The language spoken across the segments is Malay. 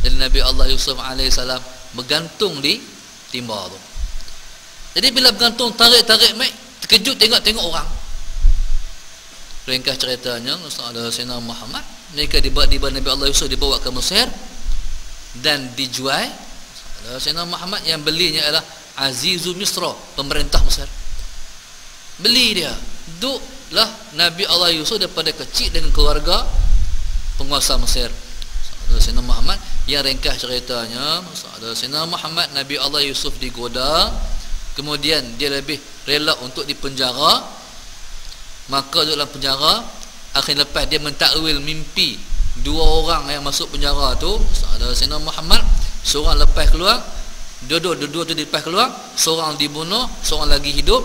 dan Nabi Allah Yusuf AS bergantung di timba tu. Jadi bila bergantung tarik-tarik mai terkejut tengok-tengok orang. Ringkas ceritanya ada Sayyidina Muhammad mereka dibawa, dibawa Nabi Allah Yusuf dibawa ke Mesir dan dijual. Ada Sayyidina Muhammad yang belinya adalah Azizul Misra pemerintah Mesir. Beli dia. Duduklah Nabi Allah Yusuf daripada kecil dengan keluarga penguasa Mesir Sayyidina Muhammad. Yang ringkas ceritanya. Ada Sayyidina Muhammad Nabi Allah Yusuf digoda. Kemudian dia lebih rela untuk dipenjara. Maka dalam penjara. Akhir lepas dia mentakwil mimpi dua orang yang masuk penjara tu. Ada Sayyidina Muhammad seorang lepas keluar dua-dua dua tu lepas keluar seorang dibunuh seorang lagi hidup.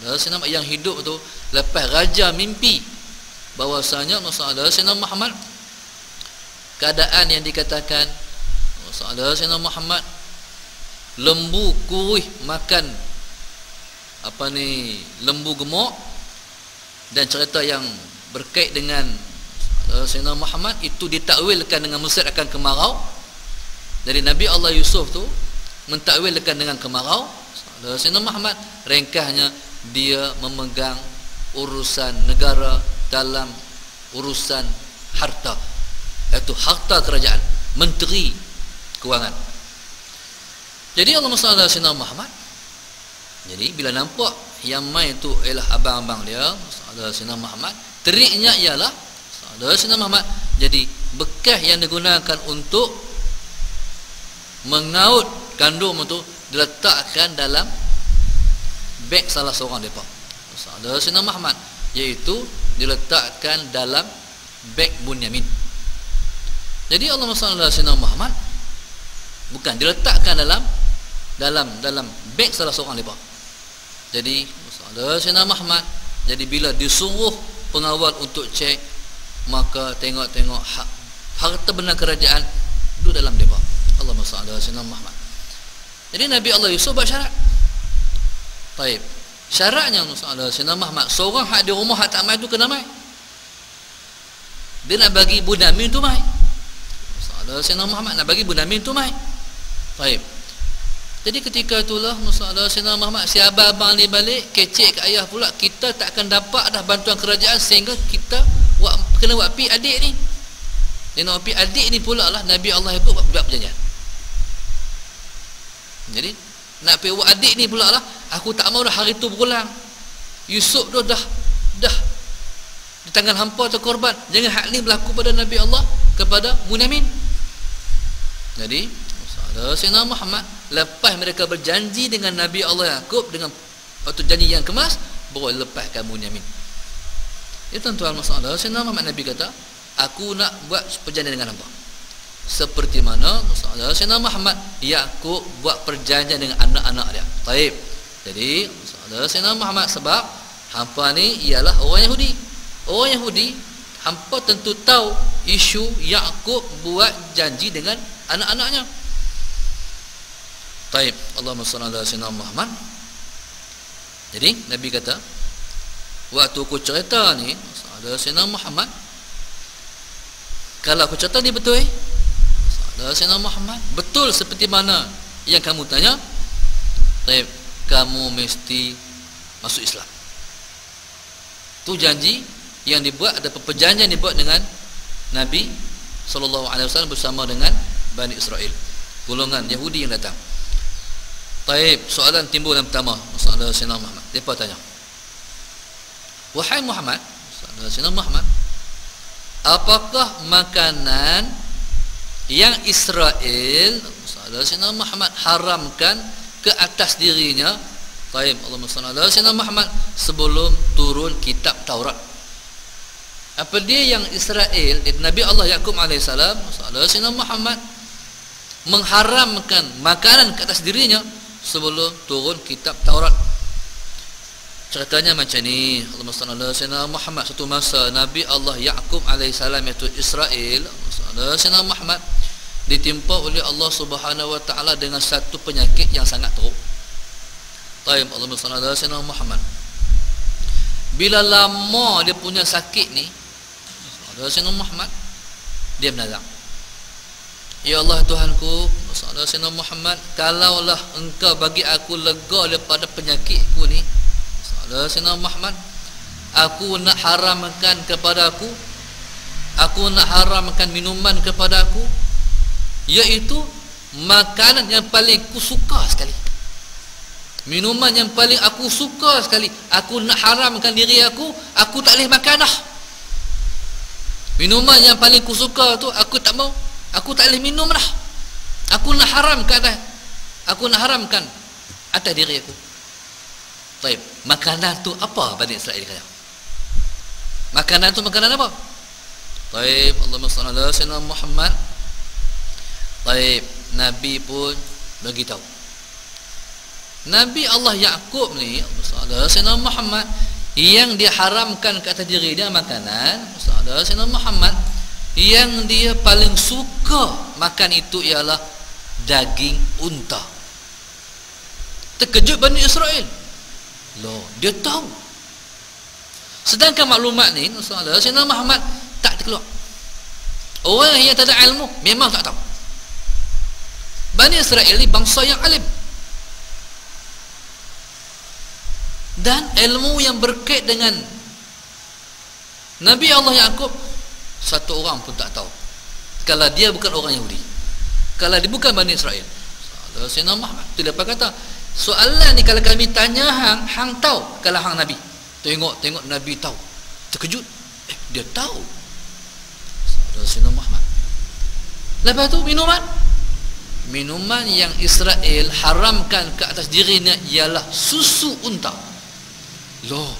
Ada Sayyidina yang hidup tu lepas raja mimpi. Bahwasanya ada Sayyidina Muhammad keadaan yang dikatakan ada Sayyidina Muhammad lembu kurih makan apa ni lembu gemuk dan cerita yang berkait dengan Sayyidina Muhammad itu ditakwilkan dengan Mesir akan kemarau. Dari Nabi Allah Yusuf tu mentakwilkan dengan kemarau Sayyidina Muhammad ringkasnya dia memegang urusan negara dalam urusan harta iaitu harta kerajaan menteri kewangan. Jadi Allah SWT Sayyidina Muhammad jadi bila nampak yang main tu ialah abang-abang dia ada Sayyidina Muhammad teriknya ialah ada Sayyidina Muhammad. Jadi bekas yang digunakan untuk mengaut kandung itu diletakkan dalam beg salah seorang mereka. Ada Sayyidina Muhammad iaitu diletakkan dalam beg Bunyamin jadi Allah SWT Muhammad bukan diletakkan dalam dalam dalam beg salah seorang mereka jadi Sayyidina Muhammad jadi bila disuruh pengawal untuk cek maka tengok-tengok harta benda kerajaan duduk dalam mereka Allah SWT Sayyidina Muhammad jadi Nabi Allah Yusuf buat syarat Taib. Syaratnya Allah Sayyidina Muhammad seorang hak di rumah hak tak mai tu kena mai. Dia nak bagi Budamin tu mai. Ada Sayyidina Muhammad nak bagi Bunda Amin tu mai. Baik. Jadi ketika itulah Musa Sayyidina Muhammad si abang ni balik kecek ke ayah pula kita tak akan dapat dah bantuan kerajaan sehingga kita buat kena buat pi adik ni. Dia nak pi adik ni pula lah Nabi Allah ikut buat, buat perjanjian. Jadi nak pi buat adik ni pula lah aku tak mau dah hari tu berulang. Yusuf tu dah dah di tangan hampa atau korban jangan hak ni berlaku pada Nabi Allah kepada Munamin jadi ada Sayyidina Muhammad lepas mereka berjanji dengan Nabi Allah Yaqub dengan waktu janji yang kemas baru lepaskan Bunyamin. Ya tuan-tuan masalah Sayyidina Muhammad Nabi kata aku nak buat perjanjian dengan hamba. Seperti mana masalah Sayyidina Muhammad Yaqub buat perjanjian dengan anak-anak dia. Baik. Jadi masalah Sayyidina Muhammad sebab hampa ni ialah orang Yahudi. Orang Yahudi hampa tentu tahu isu Yaqub buat janji dengan anak-anaknya. Taib Allahumma salli ala sayyidina Muhammad. Jadi Nabi kata waktu aku cerita ni ada sayyidina Muhammad kalau aku cerita ni betul eh ada sayyidina Muhammad betul seperti mana yang kamu tanya Taib kamu mesti masuk Islam. Tu janji yang dibuat ada perjanjian dibuat dengan Nabi sallallahu alaihi wasallam bersama dengan Bani Israel. Golongan Yahudi yang datang. Taib soalan timbul yang pertama. Masalah Sayyidina Muhammad. Depa tanya. Wahai Muhammad masalah Sayyidina Muhammad apakah makanan yang Israel masalah Sayyidina Muhammad haramkan ke atas dirinya? Taib Allahumma salli ala Sayyidina Muhammad sebelum turun kitab Taurat. Apa dia yang Israel Nabi Allah Yaqub AS Sayyidina Muhammad mengharamkan makanan ke atas dirinya sebelum turun kitab Taurat. Ceritanya macam ni. Allah Sayyidina Muhammad. Satu masa Nabi Allah Yaqub AS iaitu Israel Sayyidina Muhammad ditimpa oleh Allah Subhanahu Wa Taala dengan satu penyakit yang sangat teruk. Taib Allah Sayyidina Muhammad. Bila lama dia punya sakit ni Saudara Sayyidina Muhammad Dia menazam Ya Allah Tuhanku Sayyidina Muhammad Kalaulah engkau bagi aku lega daripada penyakitku ni Sayyidina Muhammad Aku nak haramkan kepada aku Aku nak haramkan minuman kepada aku Iaitu Makanan yang paling aku suka sekali. Minuman yang paling aku suka sekali. Aku nak haramkan diri aku Aku tak boleh makan dah. Minuman yang paling aku suka tu Aku tak mau Aku tak boleh minum dah Aku nak haramkan dah Aku nak haramkan Atas diri aku. Baik. Makanan tu apa Bani Israel kata? Makanan tu makanan apa? Baik. Allahumma salli ala sayyidina Muhammad. Baik. Nabi pun bagi tahu Nabi Allah Yaqub ni ala Muhammad yang diharamkan ke atas diri dia makanan ala Muhammad yang dia paling suka makan itu ialah daging unta. Terkejut Bani Israel. Loh dia tahu. Sedangkan maklumat ni Rasulullah Sayyidina Muhammad tak terkeluar. Orang yang tak ada ilmu memang tak tahu. Bani Israel ni bangsa yang alim. Dan ilmu yang berkait dengan Nabi Allah Yaakob satu orang pun tak tahu. Kalau dia bukan orang Yahudi kalau dia bukan Bani Israel kalau Sayyidina Muhammad tu dia kata soalan ni kalau kami tanya hang hang tahu kalau hang Nabi. Tengok tengok Nabi tahu. Terkejut. Eh dia tahu. Kalau Sayyidina Muhammad. Lepas tu minuman. Minuman yang Israel haramkan ke atas dirinya ialah susu unta. Loh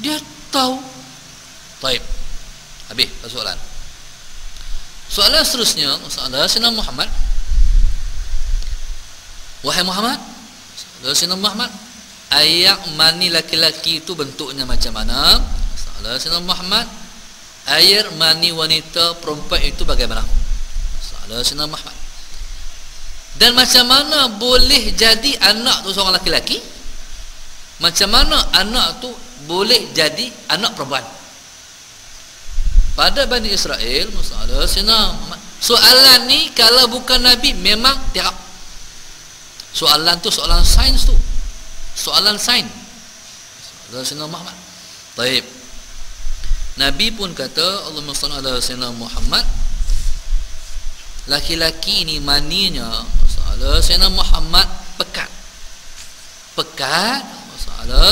dia tahu. Baik. Habis soalan. Soalan seterusnya, soalan Sina Muhammad. Wahai Muhammad, soalan Sina Muhammad, ayak mani laki-laki itu bentuknya macam mana? Soalan Sina Muhammad, air mani wanita perempuan itu bagaimana? Soalan Sina Muhammad. Dan macam mana boleh jadi anak tu seorang laki-laki? Macam mana anak tu boleh jadi anak perempuan? Pada Bani Israel soalan ni kalau bukan Nabi memang tiap soalan tu soalan sains tu. Soalan sains. Senang Muhammad. Baik. Nabi pun kata Allah sallallahu alaihi Muhammad laki-laki ini maninya senang Muhammad pekat. Pekat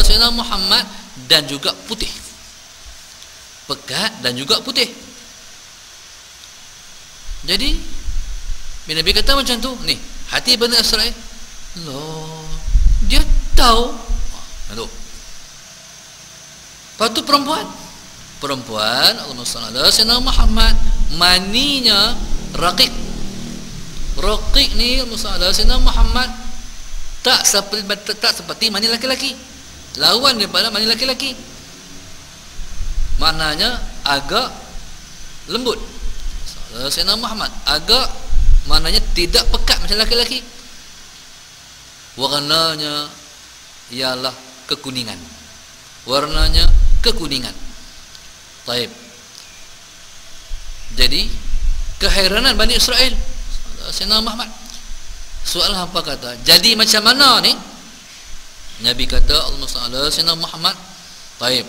senang Muhammad dan juga putih pekat dan juga putih. Jadi bila Nabi kata macam tu ni hati Bani Israel loh dia tahu. Itu lepas tu perempuan. Perempuan Allah SWT Muhammad maninya rakik rakik ni Allah SWT Muhammad tak seperti tak seperti mani laki-laki lawan daripada mani laki-laki maknanya agak lembut. Sayyidina Muhammad agak maknanya tidak pekat macam laki-laki warnanya ialah kekuningan. Warnanya kekuningan. Taib. Jadi keheranan Bani Israel. Sayyidina Muhammad. Soalan apa kata? Jadi macam mana ni? Nabi kata Allah SWT Sayyidina Muhammad taib